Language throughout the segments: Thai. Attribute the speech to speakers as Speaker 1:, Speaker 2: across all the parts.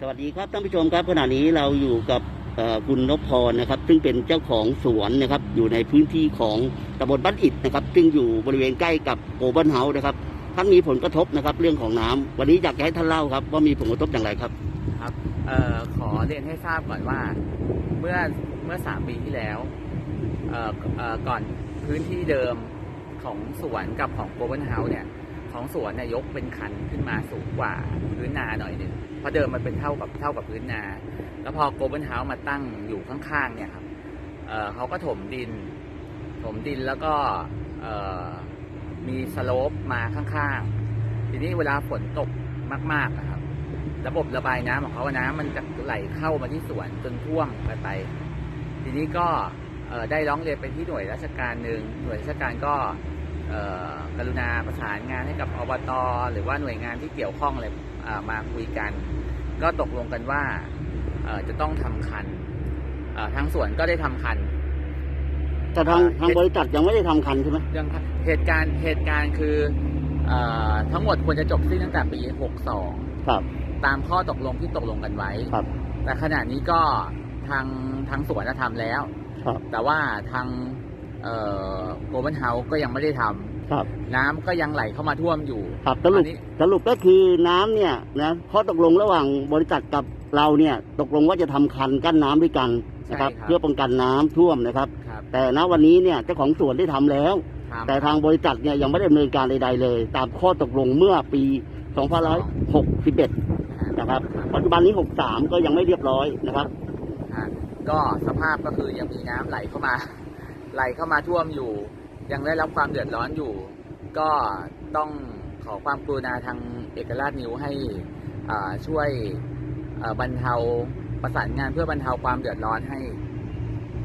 Speaker 1: สวัสดีครับท่านผู้ชมครับขณะนี้เราอยู่กับคุณนพพรนะครับ ซึ่งเป็นเจ้าของสวนนะครับ อยู่ในพื้นที่ของตำบลบ้านอิฐนะครับ ซึ่งอยู่บริเวณใกล้กับโกลบอลเฮาส์นะครับท่านมีผลกระทบนะครับ เรื่องของน้ำวันนี้อยากให้ท่านเล่าครับ ว่ามีผลกระทบอย่างไรครับ
Speaker 2: ครับออขอเรียนให้ทราบก่อนว่า เมื่อเมื่อสามปีที่แล้วก่อนพื้นที่เดิมของสวนกับของโกลบอลเฮาส์เนี่ย ของสวนเนี่ยยกเป็นคันขึ้นมาสูงกว่าพื้นนาหน่อยหนึ่งเพราะเดิมมันเป็นเท่ากับเท่ากับพื้นนา แล้วพอโกลบอลเฮาส์มาตั้งอยู่ข้างๆเนี่ยครับเเขาก็ถมดิน ถมดินแล้วก็มีสโลปมาข้างๆ ทีนี้เวลาฝนตกมากๆนะครับ ระบบระบายน้ำของเขาน้ำมันจะไหลเข้ามาที่สวนจนท่วมไปไป ทีนี้ก็ได้ร้องเรียนไปที่หน่วยราชการหนึ่งหน่วยราชการก็ กรุณาประสานงานให้กับอบตหรือว่าหน่วยงานที่เกี่ยวข้องอะไรอ่ามาคุยกัน ก็ตกลงกันว่าเอ่อจะต้องทำคันเอ่อทางสวนก็ได้ทำคัน
Speaker 1: แต่ทาง
Speaker 2: อ่า
Speaker 1: ทางบริษัทยังไม่ได้ทำคันใช่ไหม
Speaker 2: เรื่องเหตุการณ์เหตุการณ์คือเออทั้งหมดควรจะจบสิ้นตั้งแต่ปี 62
Speaker 1: ครับ
Speaker 2: ตามข้อตกลงที่ตกลงกันไว้
Speaker 1: ครับ
Speaker 2: แต่ขณะนี้ก็ทางทางสวนจะทำแล้ว
Speaker 1: ครับ
Speaker 2: แต่ว่าทาง โกลบอลเฮาส์ก็ยังไม่ได้ทำ
Speaker 1: ครับ
Speaker 2: น้ำก็ยังไหลเข้ามาท่วมอยู่
Speaker 1: ครับสรุ
Speaker 2: อั
Speaker 1: ป
Speaker 2: นนี้
Speaker 1: สรุปก็คือน้ำเนี่ยนะข้อตกลงระหว่างบริษัทกับเราเนี่ยตกลงว่าจะทำคันกั้นน้ำด้วยกันนะครับ เพื่อป้องกันน้ำท่วมนะครับ
Speaker 2: ครับ
Speaker 1: แต่ณวันนี้เนี่ยเจ้าของสวนได้ทำแล้ว
Speaker 2: ทำ
Speaker 1: แต่ทางบริษัทเนี่ยยังไม่ได้ดำเนินการใดๆเลย ตามข้อตกลงเมื่อปี2561นะครับ ปัจจุบันนี้ 63 ก็ยังไม่เรียบร้อยนะครับ
Speaker 2: อะก็สภาพก็คือยังมีน้ำไหลเข้ามา ไหลเข้ามาท่วมอยู่ ยังได้รับความเดือดร้อนอยู่ ก็ต้องขอความกรุณาทางเอกราชนิวให้ช่วยบรรเทาประสานงานเพื่อบรรเทาความเดือดร้อนให้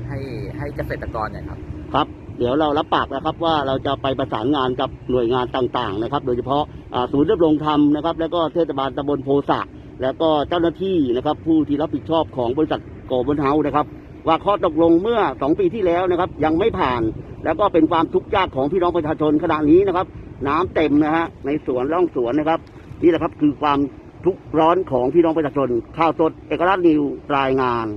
Speaker 2: ให้ให้เกษตรกรเนี่ยครับ
Speaker 1: ครับ เดี๋ยวเรารับปากนะครับว่าเราจะไปประสานงานกับหน่วยงานต่างๆนะครับ โดยเฉพาะศูนย์ดำรงธรรมนะครับ แล้วก็เทศบาลตำบลโพสะแล้วก็เจ้าหน้าที่นะครับ ผู้ที่รับผิดชอบของบริษัทโกลบอลเฮาส์นะครับ ว่าข้อตกลงเมื่อ 2 ปีที่แล้วนะครับ ยังไม่ผ่าน แล้วก็เป็นความทุกข์ยากของพี่น้องประชาชนขณะนี้นะครับ น้ำเต็มนะฮะในสวนร่องสวนนะครับ นี่แหละครับคือความทุกข์ร้อนของพี่น้องประชาชน ข่าวสดเอกราชนิวรายงาน